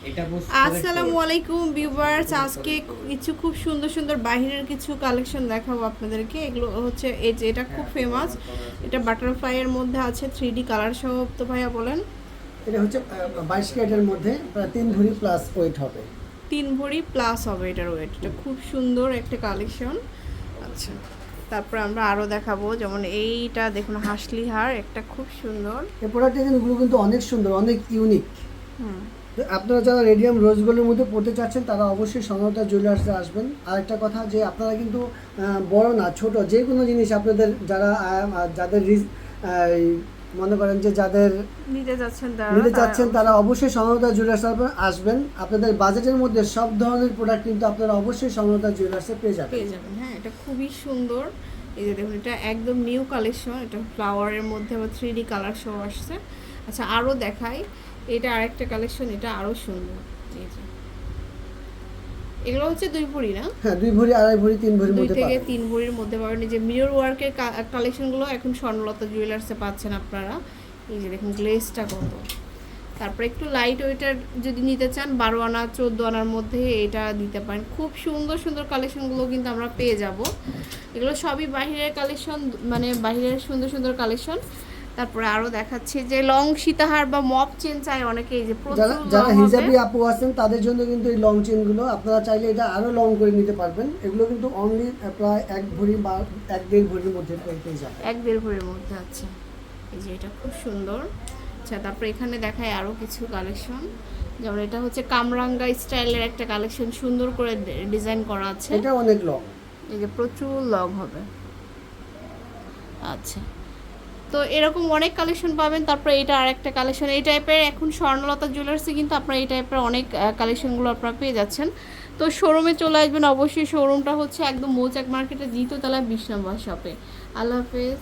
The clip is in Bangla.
আসসালামু আলাইকুম ভিউয়ার্স আজকে কিছু খুব সুন্দর সুন্দর বাহিরের কিছু কালেকশন দেখাবো আপনাদেরকে। এগুলো হচ্ছে এই যে এটা খুব ফেমাস এটা বাটারফ্লাই এর মধ্যে আছে থ্রি ডি কালার সহ তো ভাইয়া বলেন। এটা হচ্ছে বাইশ ক্যারেটের মধ্যে প্রায় তিন ভরি প্লাস ওয়েট হবে। তিন ভরি প্লাস হবে এটার ওয়েট এটা খুব সুন্দর একটা কালেকশন আচ্ছা তারপর আমরা আরও দেখাবো যেমন এইটা দেখুন হাসলি হার একটা খুব সুন্দর। এই প্রোডাক্ট কিন্তু অনেক সুন্দর অনেক ইউনিক হুম। আপনারা যারা রেডিয়াম রোজগুলোর মধ্যে পড়তে চাচ্ছেন তারা অবশ্যই সমতা জুয়েলার্সে আসবেন। আরেকটা কথা যে আপনারা কিন্তু বড় না ছোট যে কোনো জিনিস আপনাদের যারা যাদের মনে করেন যে যাদের নিতে যাচ্ছেন তারা নিতে চাচ্ছেন তারা অবশ্যই সমতা জুয়েলার্স আসবেন। আপনাদের বাজেটের মধ্যে সব ধরনের প্রোডাক্ট কিন্তু আপনারা অবশ্যই সমতা জুয়েলার্সে পেয়ে যাবেন। পেয়ে যাবেন হ্যাঁ এটা খুবই সুন্দর। এই যে দেখুন এটা একদম নিউ কালেকশন এটা ফ্লাওয়ারের মধ্যে আবার থ্রি ডি কালার সহ আসছে। আচ্ছা আরও দেখাই। এটা আরেকটা কালেকশন এটা আরও সুন্দর। এই যে। এগুলো হচ্ছে দুই ভরি না? হ্যাঁ দুই ভরি আড়াই ভরি তিন ভরির দুই থেকে তিন ভরির মধ্যে পাবেন। যে মিরর ওয়ার্কের কালেকশনগুলো এখন স্বর্ণলতা জুয়েলার্সে পাচ্ছেন আপনারা। এই যে দেখুন গ্লেসটা কত। তারপরে একটু লাইট ওয়েটার যদি নিতে চান বারো আনা চোদ্দ আনার মধ্যে এটা দিতে পারেন। খুব সুন্দর সুন্দর কালেকশনগুলো কিন্তু আমরা পেয়ে যাব। এগুলো সবই বাহিরের কালেকশন মানে বাহিরের সুন্দর সুন্দর কালেকশন তারপরে আরও দেখাচ্ছি যে লং সীতাহার বা মপ চেন চাই অনেকে এই যে যারা প্রচুর যারা হিজাবি আপু আছেন তাদের জন্য কিন্তু এই লং চেনগুলো আপনারা চাইলে এটা আরও লং করে নিতে পারবেন। এগুলো কিন্তু অনলি প্রায় এক ভরি বা এক দেড় ভরির মধ্যে পেয়ে পেয়ে যাবেন এক দেড় ভরির মধ্যে আছে। এই যে এটা খুব সুন্দর। আচ্ছা তারপরে এখানে দেখায় আরও কিছু কালেকশন যেমন এটা হচ্ছে কামরাঙ্গা স্টাইলের একটা কালেকশন সুন্দর করে ডিজাইন করা আছে। এটা অনেক লং এই যে প্রচুর লং হবে। আচ্ছা। তো এরকম অনেক কালেকশন পাবেন, তারপরে এটা আরেকটা কালেকশন এই টাইপের এখন স্বর্ণলতা জুয়েলার্সে কিন্তু আপনারা এই টাইপের অনেক কালেকশনগুলো আপনারা পেয়ে যাচ্ছেন। তো শোরুমে চলে আসবেন, অবশ্যই শোরুমটা হচ্ছে একদম মৌচাক মার্কেটের দ্বিতীয় তলায় বিশ নম্বর শপে আল্লাহ হাফেজ।